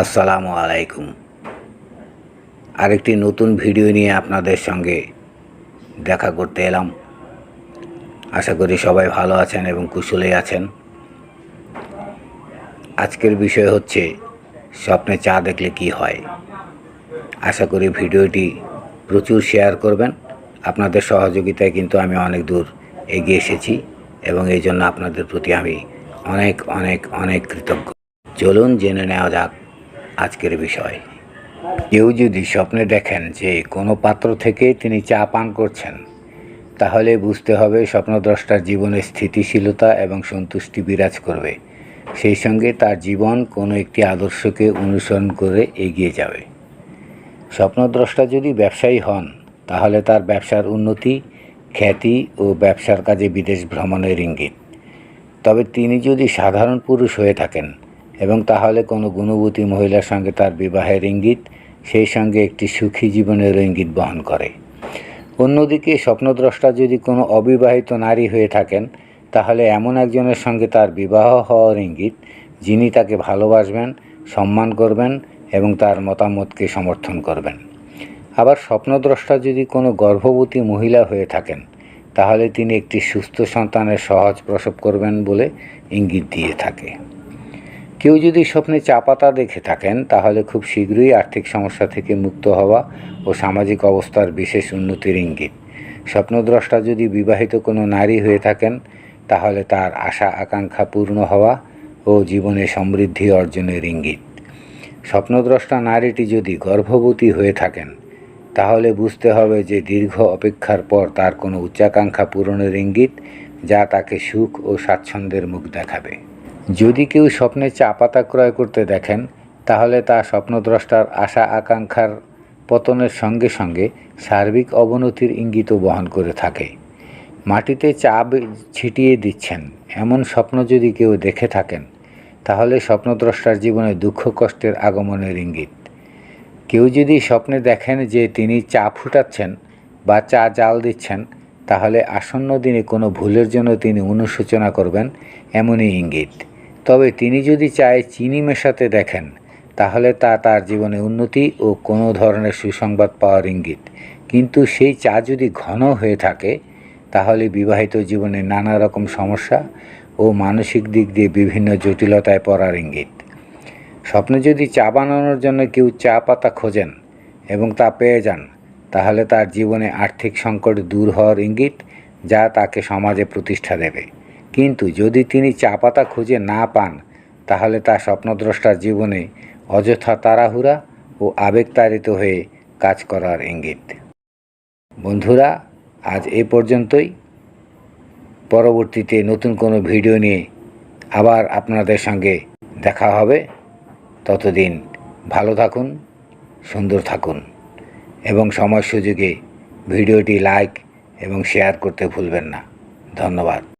আসসালামু আলাইকুম। আরেকটি নতুন ভিডিও নিয়ে আপনাদের সঙ্গে দেখা করতে এলাম। আশা করি সবাই ভালো আছেন এবং কুশলেই আছেন। আজকের বিষয় হচ্ছে, স্বপ্নে চা দেখলে কি হয়? আশা করি ভিডিওটি প্রচুর শেয়ার করবেন। আপনাদের সহযোগিতায় কিন্তু আমি অনেক দূর এগিয়ে এসেছি এবং এই জন্য আপনাদের প্রতি আমি অনেক অনেক অনেক কৃতজ্ঞ। চলুন জেনে নেওয়া যাক আজকের বিষয়। কেউ যদি স্বপ্নে দেখেন যে কোনো পাত্র থেকে তিনি চা পান করছেন, তাহলে বুঝতে হবে স্বপ্নদ্রষ্টার জীবনে স্থিতিশীলতা এবং সন্তুষ্টি বিরাজ করবে। সেই সঙ্গে তার জীবন কোনো একটি আদর্শকে অনুসরণ করে এগিয়ে যাবে। স্বপ্নদ্রষ্টা যদি ব্যবসায়ী হন, তাহলে তার ব্যবসার উন্নতি, খ্যাতি ও ব্যবসার কাজে বিদেশ ভ্রমণের ইঙ্গিত। তবে তিনি যদি সাধারণ পুরুষ হয়ে থাকেন এবং তাহলে কোনো গুণবতী মহিলার সঙ্গে তার বিবাহের ইঙ্গিত, সেই সঙ্গে একটি সুখী জীবনের ইঙ্গিত বহন করে। অন্যদিকে স্বপ্নদ্রষ্টা যদি কোনো অবিবাহিত নারী হয়ে থাকেন, তাহলে এমন একজনের সঙ্গে তার বিবাহ হওয়ার ইঙ্গিত, যিনি তাকে ভালোবাসবেন, সম্মান করবেন এবং তার মতামতকে সমর্থন করবেন। আবার স্বপ্নদ্রষ্টা যদি কোনো গর্ভবতী মহিলা হয়ে থাকেন, তাহলে তিনি একটি সুস্থ সন্তানের সহজ প্রসব করবেন বলে ইঙ্গিত দিয়ে থাকে। কেউ যদি স্বপ্নে চা পাতা দেখে থাকেন, তাহলে খুব শীঘ্রই আর্থিক সমস্যা থেকে মুক্ত হওয়া ও সামাজিক অবস্থার বিশেষ উন্নতির ইঙ্গিত। স্বপ্নদ্রষ্টা যদি বিবাহিত কোনো নারী হয়ে থাকেন, তাহলে তার আশা আকাঙ্ক্ষা পূর্ণ হওয়া ও জীবনে সমৃদ্ধি অর্জনের ইঙ্গিত। স্বপ্নদ্রষ্টা নারীটি যদি গর্ভবতী হয়ে থাকেন, তাহলে বুঝতে হবে যে দীর্ঘ অপেক্ষার পর তার কোনো উচ্চাকাঙ্ক্ষা পূরণের ইঙ্গিত, যা তাকে সুখ ও স্বাচ্ছন্দ্যের মুখ দেখাবে। যদি কেউ স্বপ্নে চা পাতা ক্রয় করতে দেখেন, তাহলে তা স্বপ্নদ্রষ্টার আশা আকাঙ্ক্ষার পতনের সঙ্গে সঙ্গে সার্বিক অবনতির ইঙ্গিতও বহন করে থাকে। মাটিতে চা ছিটিয়ে দিচ্ছেন। এমন স্বপ্ন যদি কেউ দেখে থাকেন, তাহলে স্বপ্নদ্রষ্টার জীবনে দুঃখ কষ্টের আগমনের ইঙ্গিত। কেউ যদি স্বপ্নে দেখেন যে তিনি চা ফুটাচ্ছেন বা চা জাল দিচ্ছেন, তাহলে আসন্ন দিনে কোনো ভুলের জন্য তিনি অনুশোচনা করবেন, এমনই ইঙ্গিত। তবে তিনি যদি চায় চিনি মেশাতে দেখেন, তাহলে তা তার জীবনে উন্নতি ও কোনো ধরনের সুসংবাদ পাওয়ার ইঙ্গিত। কিন্তু সেই চা যদি ঘন হয়ে থাকে, তাহলে বিবাহিত জীবনে নানা রকম সমস্যা ও মানসিক দিক দিয়ে বিভিন্ন জটিলতায় পড়ার ইঙ্গিত। স্বপ্নে যদি চা বানানোর জন্য কেউ চা পাতা খোঁজেন এবং তা পেয়ে যান, তাহলে তার জীবনে আর্থিক সংকট দূর হওয়ার ইঙ্গিত যা তাকে সমাজে প্রতিষ্ঠা দেবে। কিন্তু যদি তিনি চা পাতা খুঁজে না পান, তাহলে তার স্বপ্নদ্রষ্টার জীবনে অযথা তাড়াহুড়া ও আবেগতাড়িত হয়ে কাজ করার ইঙ্গিত। বন্ধুরা, আজ এ পর্যন্তই। পরবর্তীতে নতুন কোনো ভিডিও নিয়ে আবার আপনাদের সঙ্গে দেখা হবে। ততদিন ভালো থাকুন, সুন্দর থাকুন এবং সময় সুযোগে ভিডিওটি লাইক এবং শেয়ার করতে ভুলবেন না। ধন্যবাদ।